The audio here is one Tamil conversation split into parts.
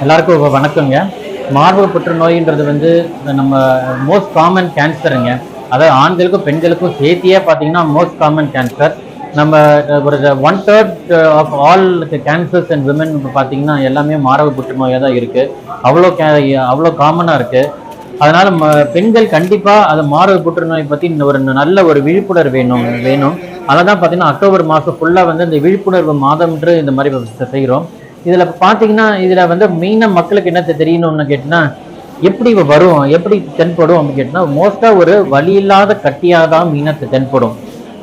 எல்லாருக்கும் வணக்கங்க. மார்பக புற்றுநோயின்றது வந்து நம்ம மோஸ்ட் காமன் கேன்சருங்க அதாவது ஆண்களுக்கும் பெண்களுக்கும் சேர்த்தியே பார்த்தீங்கன்னா மோஸ்ட் காமன் கேன்சர் நம்ம ஒரு one third of all cancers and women இப்போ பார்த்தீங்கன்னா எல்லாமே மாரக புற்றுநோயாக தான் இருக்குது அவ்வளோ கே அவ்வளோ காமனாக இருக்குது அதனால் ம- பெண்கள் கண்டிப்பாக அது மாரக புற்றுநோய் பற்றி இந்த ஒரு நல்ல ஒரு விழிப்புணர்வு வேணும் வேணும். அதை தான் பார்த்தீங்கன்னா அக்டோபர் மாதம் ஃபுல்லாக வந்து இந்த விழிப்புணர்வு மாதம்ன்று இந்த மாதிரி செய்கிறோம் இதில் பார்த்தீங்கன்னா இதில் வந்து மெயினாக மக்களுக்கு என்ன தெரியணும்னு கேட்டிங்கன்னா எப்படி இவ வரும் எப்படி தென்படும் அப்படின்னு கேட்டிங்கன்னா மோஸ்ட்டாக ஒரு வலி இல்லாத கட்டியாக தான் மீனை தென்படும்.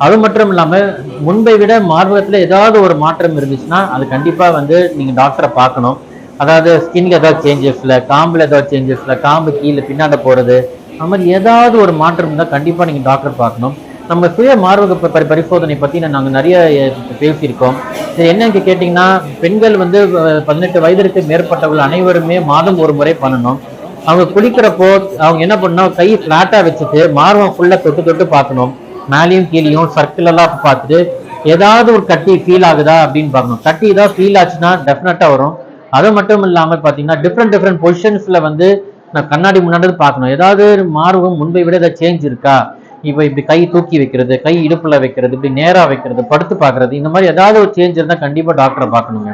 அது மட்டும் இல்லாமல் முன்பை விட மார்பகத்தில் ஏதாவது ஒரு மாற்றம் இருந்துச்சுன்னா அது கண்டிப்பாக வந்து நீங்கள் டாக்டரை பார்க்கணும். அதாவது ஸ்கின்ல ஏதாவது சேஞ்சஸில் காம்பில் ஏதாவது சேஞ்சஸில் காம்பு கீழே பின்னாண்ட போகிறது அது மாதிரி ஏதாவது ஒரு மாற்றம் இருந்தால் கண்டிப்பாக நீங்கள் டாக்டர் பார்க்கணும். நம்ம சுய மார்பக பரி- பரிசோதனை பத்தி நாங்கள் நாங்க நிறைய பேசியிருக்கோம். இது என்னன்னு கேட்டிங்கன்னா பெண்கள் வந்து பதினெட்டு வயதிற்கு மேற்பட்டவர்கள் அனைவருமே மாதம் ஒரு முறை பண்ணணும். அவங்க குளிக்கிறப்போ அவங்க என்ன பண்ணணும்? கை ஃப்ளாட்டாக வச்சுட்டு மார்வம் ஃபுல்லா தொட்டு தொட்டு பார்க்கணும். மேலேயும் கீழேயும் சர்க்கிள் எல்லாம் பார்த்துட்டு ஏதாவது ஒரு கட்டி ஃபீல் ஆகுதா அப்படின்னு பார்க்கணும். கட்டி ஏதாவது ஃபீல் ஆச்சுன்னா டெஃபினட்டா வரும். அது மட்டும் இல்லாம பாத்தீங்கன்னா டிஃப்ரெண்ட் டிஃப்ரெண்ட் பொசிஷன்ஸ்ல வந்து நான் கண்ணாடி முன்னாடி பார்க்கணும். ஏதாவது மார்பகம் முன்பை விட ஏதாவது சேஞ்ச் இருக்கா? இப்போ இப்படி கை தூக்கி வைக்கிறது கை இடுப்பில் வைக்கிறது இப்படி நேராக வைக்கிறது படுத்து பார்க்கறது இந்த மாதிரி ஏதாவது ஒரு சேஞ்ச் இருந்தால் கண்டிப்பாக டாக்டரை பார்க்கணுங்க.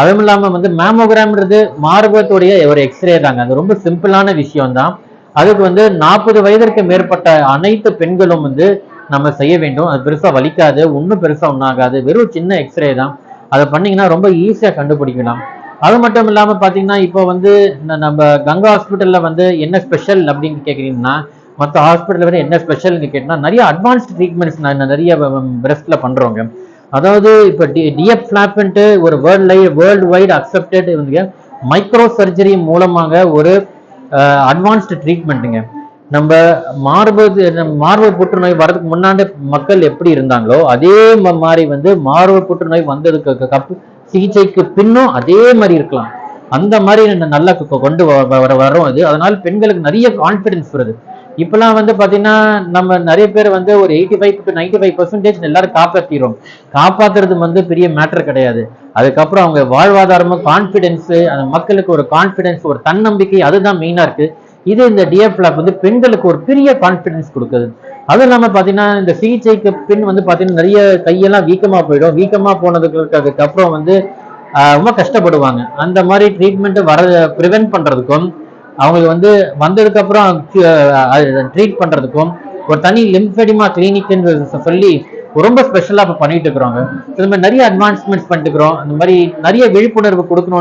அதுவும் இல்லாமல் வந்து மேமோகிராம்ன்றது மார்பகத்துடைய ஒரு எக்ஸ்ரே தாங்க. அது ரொம்ப சிம்பிளான விஷயம் தான். அதுக்கு வந்து நாற்பது வயதிற்கு மேற்பட்ட அனைத்து பெண்களும் வந்து நம்ம செய்ய வேண்டும். அது பெருசாக வலிக்காது ஒன்றும் பெருசாக ஒன்றாகாது வெறும் சின்ன எக்ஸ்ரே தான். அதை பண்ணிங்கன்னா ரொம்ப ஈஸியாக கண்டுபிடிக்கலாம். அது மட்டும் இல்லாமல் பார்த்தீங்கன்னா இப்போ வந்து நம்ம கங்கா ஹாஸ்பிட்டலில் வந்து என்ன ஸ்பெஷல் அப்படின்னு கேட்குறீங்கன்னா மற்ற ஹாஸ்பிட்டலில் விட என்ன ஸ்பெஷல்னு கேட்டால் நிறைய அட்வான்ஸ்ட் ட்ரீட்மெண்ட்ஸ் நான் நிறைய பிரெஸ்ட்டில் பண்ணுறவங்க அதாவது இப்போ டி டிஎஃப் ஃபிளாப்ன்ட்டு ஒரு வேர்ல்ட் வேர்ல்டு வைடு அக்செப்டட் வந்து மைக்ரோ சர்ஜரி மூலமாக ஒரு அட்வான்ஸ்டு ட்ரீட்மெண்ட்டுங்க நம்ம மார்பு மார்பு புற்றுநோய் வரதுக்கு முன்னாடி மக்கள் எப்படி இருந்தாங்களோ அதே மாதிரி வந்து மார்பு புற்றுநோய் வந்ததுக்கு கப்பு சிகிச்சைக்கு பின்னும் அதே மாதிரி இருக்கலாம். அந்த மாதிரி நல்லா கொண்டு வர வரும் அது. அதனால் பெண்களுக்கு நிறைய கான்ஃபிடென்ஸ் வருது. இப்பெல்லாம் வந்து பாத்தீங்கன்னா நம்ம நிறைய பேர் வந்து ஒரு eighty five to ninety five percentage எல்லாரும் காப்பாற்றிடும் காப்பாத்துறது வந்து பெரிய மேட்டர் கிடையாது. அதுக்கப்புறம் அவங்க வாழ்வாதாரமும் கான்ஃபிடென்ஸ் அந்த மக்களுக்கு ஒரு கான்ஃபிடென்ஸ் ஒரு தன்னம்பிக்கை அதுதான் மெயினா இருக்கு. இது இந்த டிஎஃப் லேப் வந்து பெண்களுக்கு ஒரு பெரிய கான்ஃபிடென்ஸ் கொடுக்குது. அதுவும் இல்லாமல் பார்த்தீங்கன்னா இந்த சிகிச்சைக்கு பின் வந்து பார்த்தீங்கன்னா நிறைய கையெல்லாம் வீக்கமாக போயிடும். வீக்கமாக போனதுக்கு அதுக்கப்புறம் வந்து ரொம்ப கஷ்டப்படுவாங்க. அந்த மாதிரி ட்ரீட்மெண்ட்டு வர ப்ரிவென்ட் பண்ணுறதுக்கும் அவங்களுக்கு வந்து வந்ததுக்கு அப்புறம் ட்ரீட் பண்றதுக்கும் ஒரு தனி லிம்ஃபெடிமா கிளினிக்னு சொல்லி ரொம்ப ஸ்பெஷலாக இப்போ பண்ணிட்டு இருக்கிறோங்க. இந்த மாதிரி நிறைய அட்வான்ஸ்மெண்ட்ஸ் பண்ணிட்டு இருக்கிறோம். அந்த மாதிரி நிறைய விழிப்புணர்வு கொடுக்கணும்